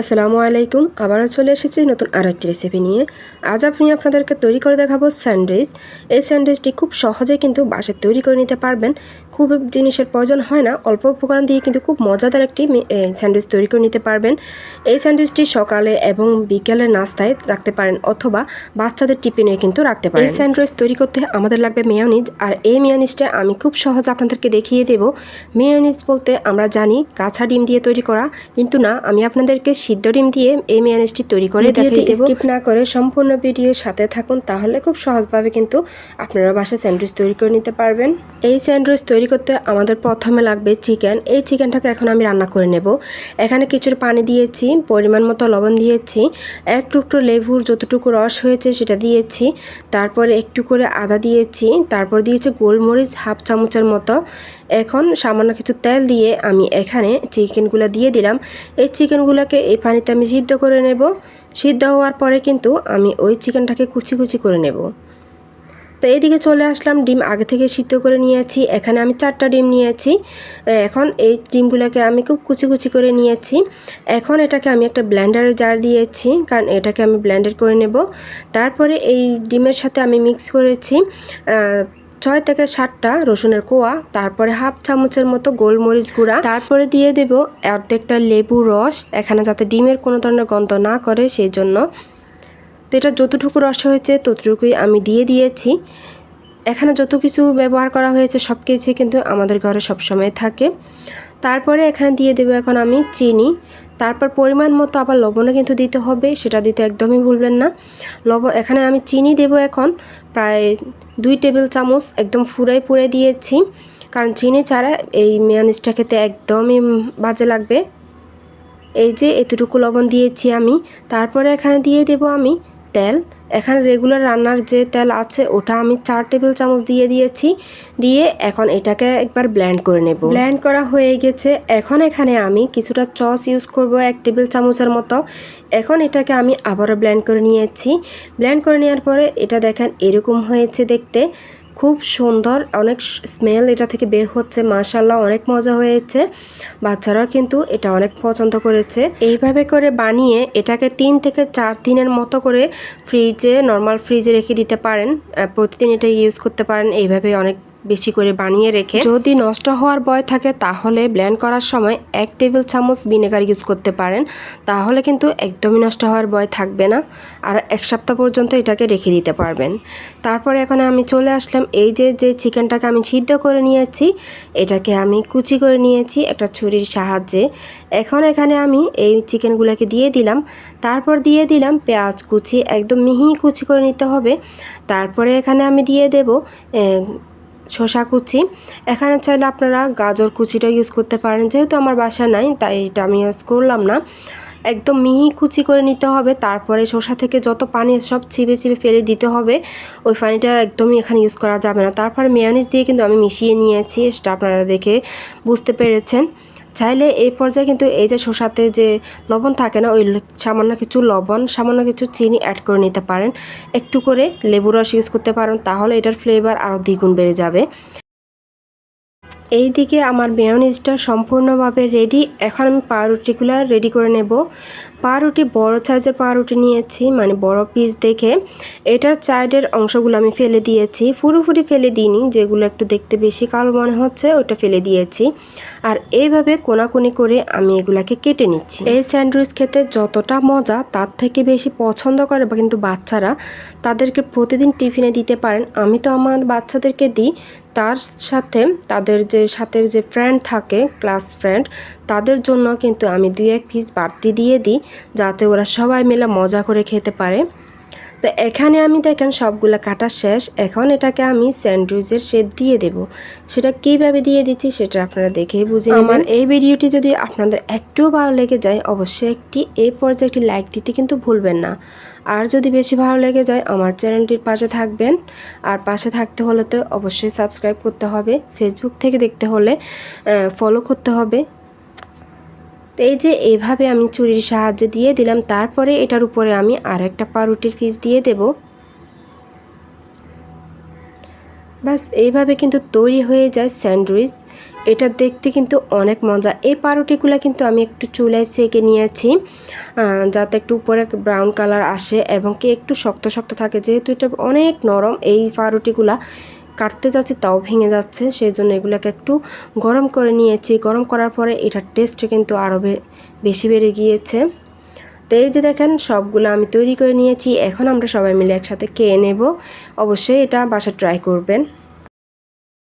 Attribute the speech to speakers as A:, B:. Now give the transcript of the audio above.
A: আসসালামু আলাইকুম। আবারও চলে এসেছি নতুন আরও একটি রেসিপি নিয়ে। আজ আপনি আপনাদেরকে তৈরি করে দেখাবো স্যান্ডউইচ। এই স্যান্ডউইচটি খুব সহজে কিন্তু বাসায় তৈরি করে নিতে পারবেন। খুব জিনিসের প্রয়োজন হয় না অল্প উপকরণ দিয়ে কিন্তু খুব মজাদার একটি স্যান্ডউইচ তৈরি করে নিতে পারবেন। এই স্যান্ডউইচটি সকালে এবং বিকেলের নাস্তায় রাখতে পারেন অথবা বাচ্চাদের টিফিনে কিন্তু রাখতে পারেন। এই স্যান্ডউইচ তৈরি করতে আমাদের লাগবে মেয়নিজ। আর এই মেয়নিজটা আমি খুব সহজ আপনাদেরকে দেখিয়ে দেব। মেয়নিজ বলতে আমরা জানি কাঁচা ডিম দিয়ে তৈরি করা। কিন্তু না আমি আপনাদেরকে সিদ্ধ ডিম দিয়ে এই মেয়নিজটি তৈরি করে দেখিয়ে স্কিপ না করে সম্পূর্ণ ভিডিও সাথে থাকুন তাহলে খুব সহজভাবে কিন্তু আপনারা বাসায় স্যান্ডউইচ তৈরি করে নিতে পারবেন। এই স্যান্ডউইচ তৈরি করতে আমাদের প্রথমে লাগবে চিকেন। এই চিকেনটাকে এখন আমি রান্না করে নেব। এখানে কিছুর পানি দিয়েছি পরিমাণ মতো লবণ দিয়েছি এক টুকরো লেবুর যতটুকু রস হয়েছে সেটা দিয়েছি তারপরে একটু করে আদা দিয়েছি তারপর দিয়েছি গোলমরিচ হাফ চামচের মতো। এখন সামান্য কিছু তেল দিয়ে আমি এখানে চিকেনগুলো দিয়ে দিলাম। এই চিকেনগুলোকে এই পানিতে আমি সিদ্ধ করে নেব। সিদ্ধ হওয়ার পরে কিন্তু আমি ওই চিকেনটাকে কুচি কুচি করে নেব। তো এইদিকে চলে আসলাম, ডিম আগে থেকে সিদ্ধ করে নিয়েছি। এখানে আমি চারটা ডিম নিয়েছি। এখন এই ডিমগুলোকে আমি খুব কুচি কুচি করে নিয়েছি। এখন এটাকে আমি একটা ব্ল্যান্ডারে জার দিয়েছি, কারণ এটাকে আমি ব্ল্যান্ডার করে নেব। তারপরে এই ডিমের সাথে আমি মিক্স করেছি ছয় থেকে সাতটা রসুনের কোয়া, তারপরে হাফ চামচের মতো গোলমরিচ গুঁড়া, তারপরে দিয়ে দেব অর্ধেকটা লেবু রস, এখানে যাতে ডিমের কোনো ধরনের গন্ধ না করে সেই জন্য তো এটা যতটুকু রস হয়েছে ততটুকুই আমি দিয়ে দিয়েছি। এখানে যত কিছু ব্যবহার করা হয়েছে সব কিছুই কিন্তু আমাদের ঘরে সবসময় থাকে। তারপরে এখানে দিয়ে দেবো এখন আমি চিনি। তারপর পরিমাণ মতো আবার লবণও কিন্তু দিতে হবে, সেটা দিতে একদমই ভুলবেন না। লবণ এখানে আমি চিনি দেব এখন, প্রায় দুই টেবিল চামচ একদম ফুরাই পুড়ে দিয়েছি। কারণ চিনি ছাড়া এই মেয়ানিসটা খেতে একদমই বাজে লাগবে। এই যে এতটুকু লবণ দিয়েছি আমি, তারপরে এখানে দিয়ে দেব আমি তেল। এখানে রেগুলার রান্নার যে তেল আছে, ওটা আমি চার টেবিল চামচ দিয়ে দিয়েছি। দিয়ে এখন এটাকে একবার ব্ল্যান্ড করে নেব। ব্ল্যান্ড করা হয়ে গেছে। এখন এখানে আমি কিছুটা চস ইউজ করব এক টেবিল চামচের মতো। এখন এটাকে আমি আবারও ব্ল্যান্ড করে নিয়েছি। ব্ল্যান্ড করে নেওয়ার পরে এটা দেখেন এরকম হয়েছে দেখতে। খুব সুন্দর, অনেক স্মেল এটা থেকে বের হচ্ছে মাশাল্লাহ অনেক মজা হয়েছে। বাচ্চারাও কিন্তু এটা অনেক পছন্দ করেছে। এইভাবে করে বানিয়ে এটাকে তিন থেকে চার দিনের মতো করে ফ্রিজে নর্মাল ফ্রিজে রেখে দিতে পারেন। প্রতিদিন এটা ইউজ করতে পারেন। এইভাবে অনেক বেশি করে বানিয়ে রেখে যদি নষ্ট হওয়ার ভয় থাকে তাহলে ব্ল্যান্ড করার সময় এক টেবিল চামচ ভিনেগার ইউজ করতে পারেন। তাহলে কিন্তু একদমই নষ্ট হওয়ার ভয় থাকবে না। আর এক সপ্তাহ পর্যন্ত এটাকে রেখে দিতে পারবেন। তারপরে এখন আমি চলে আসলাম এই যে যে চিকেনটাকে আমি সিদ্ধ করে নিয়েছি, এটাকে আমি কুচি করে নিয়েছি একটা ছুরির সাহায্যে। এখন এখানে আমি এই চিকেনগুলোকে দিয়ে দিলাম। তারপর দিয়ে দিলাম পেঁয়াজ কুচি, একদম মিহি কুচি করে নিতে হবে। তারপরে এখানে আমি দিয়ে দেব শসা কুচি। এখানে চাইলে আপনারা গাজর কুচিটা ইউজ করতে পারেন। যেহেতু আমার বাসা নাই, তাই এটা আমি ইউজ করলাম না। একদম মিহি কুচি করে নিতে হবে, তারপরে শসা থেকে যত পানি সব চিবে চিবে ফেলে দিতে হবে। ওই পানিটা একদমই এখানে ইউজ করা যাবে না। তারপরে মেয়নিজ দিয়ে কিন্তু আমি মিশিয়ে নিয়েছি, সেটা আপনারা দেখে বুঝতে পেরেছেন। চাইলে এই পর্যায়ে কিন্তু এই যে শসাতে যে লবণ থাকে না, ওই সামান্য কিছু লবণ, সামান্য কিছু চিনি অ্যাড করে নিতে পারেন। একটু করে লেবু রস ইউজ করতে পারেন, তাহলে এটার ফ্লেভার আরও দ্বিগুণ বেড়ে যাবে। এই দিকে আমার মেয়নিজটা সম্পূর্ণভাবে রেডি এখন আমি পাউরুটিগুলো রেডি করে নেব। পাউরুটি বড় সাইজের পাউরুটি নিয়েছি মানে বড় পিস দেখে। এটার সাইডের অংশগুলো আমি ফেলে দিয়েছি। পুরোপুরি ফেলে দিইনি, যেগুলো একটু দেখতে বেশি কালো মনে হচ্ছে, ওটা ফেলে দিয়েছি। আর এইভাবে কোনাকুনি করে আমি এগুলাকে কেটে নিচ্ছি। এই স্যান্ডউইচ খেতে যতটা মজা, তার থেকে বেশি পছন্দ করে কিন্তু বাচ্চারা, তাদেরকে প্রতিদিন টিফিনে দিতে পারেন। আমি তো আমার বাচ্চাদেরকে দিই তার সাথে তাদের যে, সাথে যে ফ্রেন্ড থাকে ক্লাস ফ্রেন্ড তাদের জন্য কিন্তু আমি দুই এক পিস বাড়তি দিয়ে দিই, যাতে ওরা সবাই মিলে মজা করে খেতে পারে। তো এখানে আমি দেখেন সবগুলো কাটা শেষ। এখন এটাকে আমি স্যান্ডউইচের শেপ দিয়ে দেব। সেটা কীভাবে দিয়ে দিচ্ছি সেটা আপনারা দেখেই বুঝে আমার এই ভিডিওটি যদি আপনাদের একটুও ভালো লেগে যায়, অবশ্যই একটি এই পর্যায়ে একটি লাইক দিতে কিন্তু ভুলবেন না। আর যদি বেশি ভালো লেগে যায়, আমার চ্যানেলটির পাশে থাকবেন। আর পাশে থাকতে হলে তো অবশ্যই সাবস্ক্রাইব করতে হবে। ফেসবুক থেকে দেখতে হলে ফলো করতে হবে। তো এই যে এইভাবে আমি চুরির সাহায্যে দিয়ে দিলাম, তারপরে এটার উপরে আমি আর একটা পাউরুটির পিস দিয়ে দেব। বাস, এইভাবে কিন্তু তৈরি হয়ে যায় স্যান্ডউইচ। এটা দেখতে কিন্তু অনেক মজা। এই পাউরুটিগুলো কিন্তু আমি একটু চুলায় সেকে নিয়েছি যাতে একটু উপরে ব্রাউন কালার আসে এবং কি একটু শক্ত শক্ত থাকে, যেহেতু এটা অনেক নরম, এই পাউরুটিগুলা কাটতে যাচ্ছি, তাও ভেঙে যাচ্ছে। সেই জন্য এগুলোকে একটু গরম করে নিয়েছি। গরম করার পরে এটার টেস্ট কিন্তু আরও বেশি বেড়ে গিয়েছে। তো এই যে দেখেন, সবগুলো আমি তৈরি করে নিয়েছি। এখন আমরা সবাই মিলে একসাথে খেয়ে নেব। অবশ্যই এটা বাসা ট্রাই করবেন।